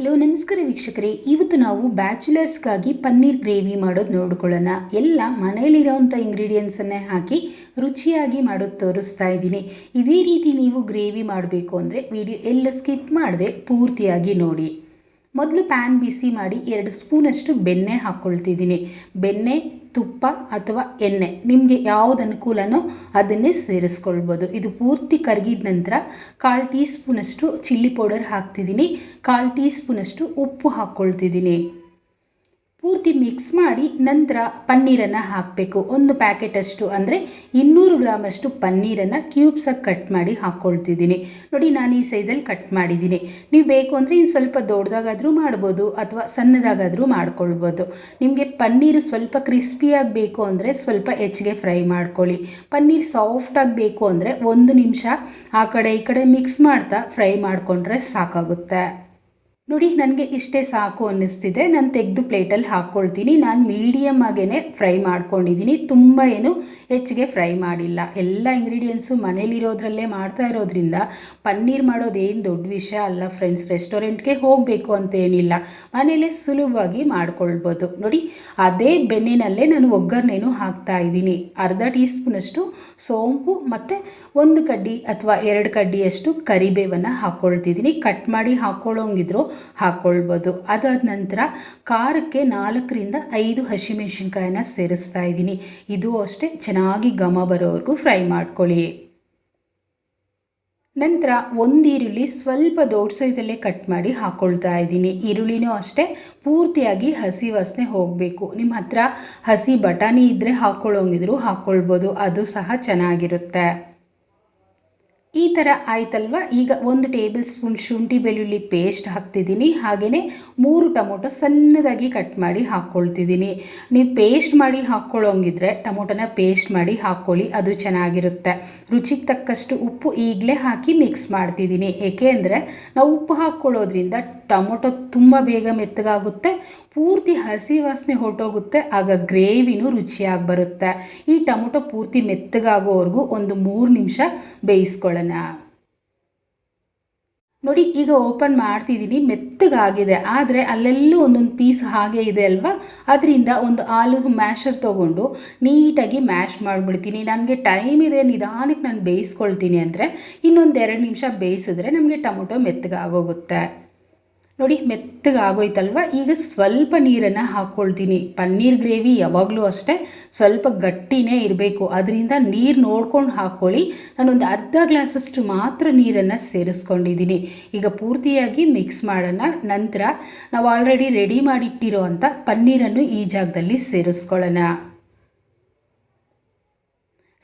Hello, ನಮಸ್ಕಾರ ವೀಕ್ಷಕರೇ. ಇವತ್ತು ನಾವು ಬ್ಯಾಚುಲರ್ಸ್ಗಾಗಿ ಪನ್ನೀರ್ ಗ್ರೇವಿ ಮಾಡೋದು ನೋಡ್ಕೊಳ್ಳೋಣ. ಎಲ್ಲ ಮನೆಯಲ್ಲಿರೋವಂಥ ಇಂಗ್ರೀಡಿಯೆಂಟ್ಸನ್ನೇ ಹಾಕಿ ರುಚಿಯಾಗಿ ಮಾಡೋದು ತೋರಿಸ್ತಾ ಇದ್ದೀನಿ. ಇದೇ ರೀತಿ ನೀವು ಗ್ರೇವಿ ಮಾಡಬೇಕು ಅಂದರೆ ವಿಡಿಯೋ ಎಲ್ಲ ಸ್ಕಿಪ್ ಮಾಡದೆ ಪೂರ್ತಿಯಾಗಿ ನೋಡಿ. ಮೊದಲು ಪ್ಯಾನ್ ಬಿಸಿ ಮಾಡಿ ಎರಡು ಸ್ಪೂನಷ್ಟು ಬೆಣ್ಣೆ ಹಾಕ್ಕೊಳ್ತಿದ್ದೀನಿ. ಬೆಣ್ಣೆ ತುಪ್ಪ ಅಥವಾ ಎಣ್ಣೆ, ನಿಮಗೆ ಯಾವ್ದು ಅನುಕೂಲನೋ ಅದನ್ನೇ ಸೇರಿಸ್ಕೊಳ್ಬೋದು. ಇದು ಪೂರ್ತಿ ಕರಗಿದ ನಂತರ ಕಾಲು ಟೀ ಸ್ಪೂನಷ್ಟು ಚಿಲ್ಲಿ ಪೌಡರ್ ಹಾಕ್ತಿದ್ದೀನಿ. ಕಾಲು ಟೀ ಸ್ಪೂನಷ್ಟು ಉಪ್ಪು ಹಾಕ್ಕೊಳ್ತಿದ್ದೀನಿ. ಪೂರ್ತಿ ಮಿಕ್ಸ್ ಮಾಡಿ ನಂತರ ಪನ್ನೀರನ್ನು ಹಾಕಬೇಕು. ಒಂದು ಪ್ಯಾಕೆಟಷ್ಟು ಅಂದರೆ ಇನ್ನೂರು ಗ್ರಾಮಷ್ಟು ಪನ್ನೀರನ್ನು ಕ್ಯೂಬ್ಸಾಗಿ ಕಟ್ ಮಾಡಿ ಹಾಕ್ಕೊಳ್ತಿದ್ದೀನಿ ನೋಡಿ ನಾನು ಈ ಸೈಜಲ್ಲಿ ಕಟ್ ಮಾಡಿದ್ದೀನಿ. ನೀವು ಬೇಕು ಅಂದರೆ ಇನ್ನು ಸ್ವಲ್ಪ ದೊಡ್ಡದಾಗಾದರೂ ಮಾಡ್ಬೋದು ಅಥವಾ ಸಣ್ಣದಾಗಾದರೂ ಮಾಡ್ಕೊಳ್ಬೋದು. ನಿಮಗೆ ಪನ್ನೀರು ಸ್ವಲ್ಪ ಕ್ರಿಸ್ಪಿಯಾಗಿ ಬೇಕು ಅಂದರೆ ಸ್ವಲ್ಪ ಹೆಚ್ಚಿಗೆ ಫ್ರೈ ಮಾಡ್ಕೊಳ್ಳಿ. ಪನ್ನೀರ್ ಸಾಫ್ಟಾಗಿ ಬೇಕು ಅಂದರೆ ಒಂದು ನಿಮಿಷ ಆ ಕಡೆ ಈ ಕಡೆ ಮಿಕ್ಸ್ ಮಾಡ್ತಾ ಫ್ರೈ ಮಾಡಿಕೊಂಡ್ರೆ ಸಾಕಾಗುತ್ತೆ. ನೋಡಿ, ನನಗೆ ಇಷ್ಟೇ ಸಾಕು ಅನ್ನಿಸ್ತಿದೆ. ನಾನು ತೆಗೆದು ಪ್ಲೇಟಲ್ಲಿ ಹಾಕ್ಕೊಳ್ತೀನಿ. ನಾನು ಮೀಡಿಯಮ್ ಆಗೇ ಫ್ರೈ ಮಾಡ್ಕೊಂಡಿದ್ದೀನಿ ತುಂಬ ಏನು ಹೆಚ್ಚಿಗೆ ಫ್ರೈ ಮಾಡಿಲ್ಲ. ಎಲ್ಲ ಇಂಗ್ರೀಡಿಯೆಂಟ್ಸು ಮನೇಲಿರೋದ್ರಲ್ಲೇ ಮಾಡ್ತಾ ಇರೋದ್ರಿಂದ ಪನ್ನೀರ್ ಮಾಡೋದೇನು ದೊಡ್ಡ ವಿಷಯ ಅಲ್ಲ ಫ್ರೆಂಡ್ಸ್ ರೆಸ್ಟೋರೆಂಟ್ಗೆ ಹೋಗಬೇಕು ಅಂತ ಏನಿಲ್ಲ ಮನೇಲೇ ಸುಲಭವಾಗಿ ಮಾಡ್ಕೊಳ್ಬೋದು. ನೋಡಿ, ಅದೇ ಬೆನ್ನಿನಲ್ಲೇ ನಾನು ಒಗ್ಗರಣೆನೂ ಹಾಕ್ತಾ ಇದ್ದೀನಿ. ಅರ್ಧ ಟೀ ಸ್ಪೂನಷ್ಟು ಸೋಂಪು ಮತ್ತು ಒಂದು ಕಡ್ಡಿ ಅಥವಾ ಎರಡು ಕಡ್ಡಿಯಷ್ಟು ಕರಿಬೇವನ್ನು ಹಾಕ್ಕೊಳ್ತಿದ್ದೀನಿ. ಕಟ್ ಮಾಡಿ ಹಾಕ್ಕೊಳ್ಳೋಂಗಿದ್ರು ಹಾಕ್ಕೊಳ್ಬೋದು ಅದಾದ ನಂತರ ಖಾರಕ್ಕೆ ನಾಲ್ಕರಿಂದ ಐದು ಹಸಿಮೆಣಸಿನ್ಕಾಯಿನ ಸೇರಿಸ್ತಾ ಇದ್ದೀನಿ. ಇದು ಅಷ್ಟೇ, ಚೆನ್ನಾಗಿ ಘಮ ಬರೋವರೆಗೂ ಫ್ರೈ ಮಾಡ್ಕೊಳ್ಳಿ. ನಂತರ ಒಂದು ಈರುಳ್ಳಿ ಸ್ವಲ್ಪ ದೊಡ್ಡ ಸೈಜಲ್ಲೇ ಕಟ್ ಮಾಡಿ ಹಾಕ್ಕೊಳ್ತಾ ಇದ್ದೀನಿ. ಈರುಳ್ಳಿನೂ ಅಷ್ಟೇ, ಪೂರ್ತಿಯಾಗಿ ಹಸಿ ವಾಸನೆ ಹೋಗಬೇಕು. ನಿಮ್ಮ ಹತ್ರ ಹಸಿ ಬಟಾಣಿ ಇದ್ದರೆ ಹಾಕ್ಕೊಳ್ಳೋಂಗಿದ್ರು ಹಾಕ್ಕೊಳ್ಬೋದು ಅದು ಸಹ ಚೆನ್ನಾಗಿರುತ್ತೆ. ಈ ಥರ ಆಯ್ತಲ್ವ? ಈಗ ಒಂದು ಟೇಬಲ್ ಸ್ಪೂನ್ ಶುಂಠಿ ಬೆಳ್ಳುಳ್ಳಿ ಪೇಸ್ಟ್ ಹಾಕ್ತಿದ್ದೀನಿ. ಹಾಗೆಯೇ ಮೂರು ಟೊಮೊಟೊ ಸಣ್ಣದಾಗಿ ಕಟ್ ಮಾಡಿ ಹಾಕ್ಕೊಳ್ತಿದ್ದೀನಿ ನೀವು ಪೇಸ್ಟ್ ಮಾಡಿ ಹಾಕ್ಕೊಳ್ಳೋಂಗಿದ್ರೆ ಟೊಮೊಟೊನ ಪೇಸ್ಟ್ ಮಾಡಿ ಹಾಕ್ಕೊಳ್ಳಿ, ಅದು ಚೆನ್ನಾಗಿರುತ್ತೆ. ರುಚಿಗೆ ತಕ್ಕಷ್ಟು ಉಪ್ಪು ಈಗಲೇ ಹಾಕಿ ಮಿಕ್ಸ್ ಮಾಡ್ತಿದ್ದೀನಿ. ಏಕೆ ಅಂದರೆ ನಾವು ಉಪ್ಪು ಹಾಕ್ಕೊಳ್ಳೋದ್ರಿಂದ ಟೊಮೊಟೊ ತುಂಬ ಬೇಗ ಮೆತ್ತಗಾಗುತ್ತೆ, ಪೂರ್ತಿ ಹಸಿ ವಾಸನೆ ಹೊರಟೋಗುತ್ತೆ, ಆಗ ಗ್ರೇವಿನೂ ರುಚಿಯಾಗಿ ಬರುತ್ತೆ. ಈ ಟೊಮೊಟೊ ಪೂರ್ತಿ ಮೆತ್ತಗಾಗೋವರೆಗೂ ಒಂದು ಮೂರು ನಿಮಿಷ ಬೇಯಿಸ್ಕೊಳ್ಳೋಣ ನೋಡಿ, ಈಗ ಓಪನ್ ಮಾಡ್ತಿದ್ದೀನಿ. ಮೆತ್ತಗಾಗಿದೆ. ಆದರೆ ಅಲ್ಲೆಲ್ಲೂ ಒಂದೊಂದು ಪೀಸ್ ಹಾಗೆ ಇದೆ ಅಲ್ವಾ? ಅದರಿಂದ ಒಂದು ಆಲೂ ಮ್ಯಾಶರ್ ತೊಗೊಂಡು ನೀಟಾಗಿ ಮ್ಯಾಶ್ ಮಾಡಿಬಿಡ್ತೀನಿ. ನನಗೆ ಟೈಮ್ ಇದೆ, ನಿಧಾನಕ್ಕೆ ನಾನು ಬೇಯಿಸ್ಕೊಳ್ತೀನಿ ಅಂದರೆ ಇನ್ನೊಂದು ಎರಡು ನಿಮಿಷ ಬೇಯಿಸಿದ್ರೆ ನಮಗೆ ಟೊಮೊಟೊ ಮೆತ್ತಗಾಗೋಗುತ್ತೆ. ನೋಡಿ, ಮೆತ್ತಗೆ ಆಗೋಯ್ತಲ್ವ? ಈಗ ಸ್ವಲ್ಪ ನೀರನ್ನು ಹಾಕ್ಕೊಳ್ತೀನಿ ಪನ್ನೀರ್ ಗ್ರೇವಿ ಯಾವಾಗಲೂ ಅಷ್ಟೇ, ಸ್ವಲ್ಪ ಗಟ್ಟಿನೇ ಇರಬೇಕು. ಅದರಿಂದ ನೀರು ನೋಡ್ಕೊಂಡು ಹಾಕ್ಕೊಳ್ಳಿ ನಾನೊಂದು ಅರ್ಧ ಗ್ಲಾಸಷ್ಟು ಮಾತ್ರ ನೀರನ್ನು ಸೇರಿಸ್ಕೊಂಡಿದ್ದೀನಿ. ಈಗ ಪೂರ್ತಿಯಾಗಿ ಮಿಕ್ಸ್ ಮಾಡೋಣ. ನಂತರ ನಾವು ಆಲ್ರೆಡಿ ರೆಡಿ ಮಾಡಿಟ್ಟಿರೋ ಅಂಥ ಪನ್ನೀರನ್ನು ಈ ಜಾಗದಲ್ಲಿ ಸೇರಿಸ್ಕೊಳ್ಳೋಣ.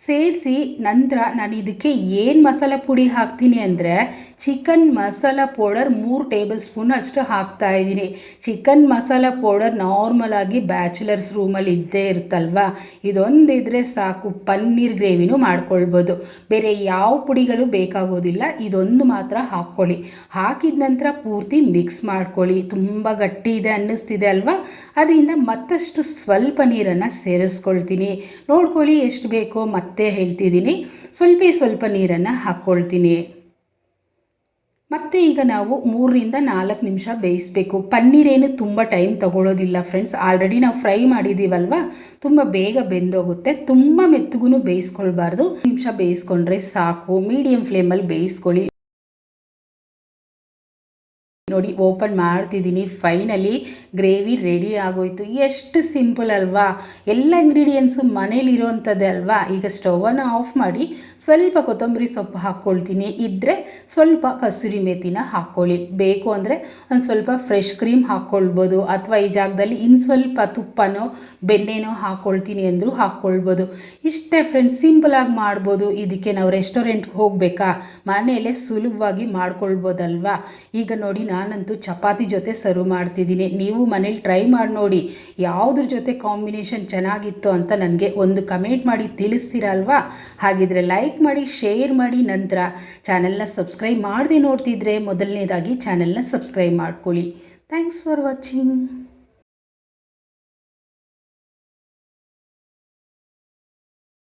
ಸೇರಿಸಿ ನಂತರ ನಾನು ಇದಕ್ಕೆ ಏನು ಮಸಾಲ ಪುಡಿ ಹಾಕ್ತೀನಿ ಅಂದರೆ ಚಿಕನ್ ಮಸಾಲ ಪೌಡರ್ ಮೂರು ಟೇಬಲ್ ಸ್ಪೂನ್ ಅಷ್ಟು ಹಾಕ್ತಾ ಇದ್ದೀನಿ. ಚಿಕನ್ ಮಸಾಲ ಪೌಡರ್ ನಾರ್ಮಲಾಗಿ ಬ್ಯಾಚುಲರ್ಸ್ ರೂಮಲ್ಲಿ ಇದ್ದೇ ಇರುತ್ತಲ್ವ? ಇದೊಂದಿದ್ರೆ ಸಾಕು, ಪನ್ನೀರ್ ಗ್ರೇವಿನೂ ಮಾಡ್ಕೊಳ್ಬೋದು. ಬೇರೆ ಯಾವ ಪುಡಿಗಳು ಬೇಕಾಗೋದಿಲ್ಲ, ಇದೊಂದು ಮಾತ್ರ ಹಾಕ್ಕೊಳ್ಳಿ. ಹಾಕಿದ ನಂತರ ಪೂರ್ತಿ ಮಿಕ್ಸ್ ಮಾಡ್ಕೊಳ್ಳಿ. ತುಂಬ ಗಟ್ಟಿ ಇದೆ ಅನ್ನಿಸ್ತಿದೆ ಅಲ್ವಾ? ಅದರಿಂದ ಮತ್ತಷ್ಟು ಸ್ವಲ್ಪ ನೀರನ್ನು ಸೇರಿಸ್ಕೊಳ್ತೀನಿ. ನೋಡ್ಕೊಳ್ಳಿ ಎಷ್ಟು ಬೇಕೋ ಮತ್ತೆ ಹೇಳ್ತಿದ್ದೀನಿ. ಸ್ವಲ್ಪ ಸ್ವಲ್ಪ ನೀರನ್ನು ಹಾಕ್ಕೊಳ್ತೀನಿ ಮತ್ತೆ ಈಗ ನಾವು ಮೂರರಿಂದ ನಾಲ್ಕು ನಿಮಿಷ ಬೇಯಿಸಬೇಕು. ಪನ್ನೀರೇನು ತುಂಬ ಟೈಮ್ ತಗೊಳ್ಳೋದಿಲ್ಲ ಫ್ರೆಂಡ್ಸ್. ಆಲ್ರೆಡಿ ನಾವು ಫ್ರೈ ಮಾಡಿದ್ದೀವಲ್ವ? ತುಂಬ ಬೇಗ ಬೆಂದೋಗುತ್ತೆ. ತುಂಬ ಮೆತ್ತಗೂ ಬೇಯಿಸ್ಕೊಳ್ಬಾರ್ದು. ನಿಮಿಷ ಬೇಯಿಸ್ಕೊಂಡ್ರೆ ಸಾಕು. ಮೀಡಿಯಮ್ ಫ್ಲೇಮಲ್ಲಿ ಬೇಯಿಸ್ಕೊಳ್ಳಿ. ನೋಡಿ ಓಪನ್ ಮಾಡ್ತಿದ್ದೀನಿ. ಫೈನಲಿ ಗ್ರೇವಿ ರೆಡಿ ಆಗೋಯ್ತು. ಎಷ್ಟು ಸಿಂಪಲ್ ಅಲ್ವಾ? ಎಲ್ಲ ಇಂಗ್ರೀಡಿಯೆಂಟ್ಸು ಮನೇಲಿರೋವಂಥದ್ದೇ ಅಲ್ವಾ? ಈಗ ಸ್ಟವನ್ನು ಆಫ್ ಮಾಡಿ ಸ್ವಲ್ಪ ಕೊತ್ತಂಬರಿ ಸೊಪ್ಪು ಹಾಕ್ಕೊಳ್ತೀನಿ. ಇದ್ದರೆ ಸ್ವಲ್ಪ ಕಸೂರಿ ಮೇಥಿನ ಹಾಕ್ಕೊಳ್ಳಿ. ಬೇಕು ಅಂದರೆ ಒಂದು ಸ್ವಲ್ಪ ಫ್ರೆಶ್ ಕ್ರೀಮ್ ಹಾಕ್ಕೊಳ್ಬೋದು. ಅಥವಾ ಈ ಜಾಗದಲ್ಲಿ ಇನ್ನು ಸ್ವಲ್ಪ ತುಪ್ಪನೋ, ಬೆಣ್ಣೆನೋ ಹಾಕ್ಕೊಳ್ತೀನಿ ಅಂದರೂ ಹಾಕ್ಕೊಳ್ಬೋದು. ಇಷ್ಟೇ ಫ್ರೆಂಡ್ಸ್ ಸಿಂಪಲಾಗಿ ಮಾಡ್ಬೋದು. ಇದಕ್ಕೆ ನಾವು ರೆಸ್ಟೋರೆಂಟ್ಗೆ ಹೋಗಬೇಕಾ? ಮನೆಯಲ್ಲೇ ಸುಲಭವಾಗಿ ಮಾಡ್ಕೊಳ್ಬೋದಲ್ವಾ? ಈಗ ನೋಡಿ ನಾನಂತೂ ಚಪಾತಿ ಜೊತೆ ಸರ್ವ್ ಮಾಡ್ತಿದ್ದೀನಿ. ನೀವು ಮನೇಲಿ ಟ್ರೈ ಮಾಡಿ ನೋಡಿ. ಯಾವುದ್ರ ಜೊತೆ ಕಾಂಬಿನೇಷನ್ ಚೆನ್ನಾಗಿತ್ತು ಅಂತ ನನಗೆ ಒಂದು ಕಮೆಂಟ್ ಮಾಡಿ ತಿಳಿಸ್ತೀರಲ್ವಾ? ಹಾಗಿದ್ರೆ ಲೈಕ್ ಮಾಡಿ ಶೇರ್ ಮಾಡಿ ನಂತರ ಚಾನೆಲ್ನ ಸಬ್ಸ್ಕ್ರೈಬ್ ಮಾಡದೆ ನೋಡ್ತಿದ್ರೆ ಮೊದಲನೇದಾಗಿ ಚಾನೆಲ್ನ ಸಬ್ಸ್ಕ್ರೈಬ್ ಮಾಡ್ಕೊಳ್ಳಿ. Thanks for watching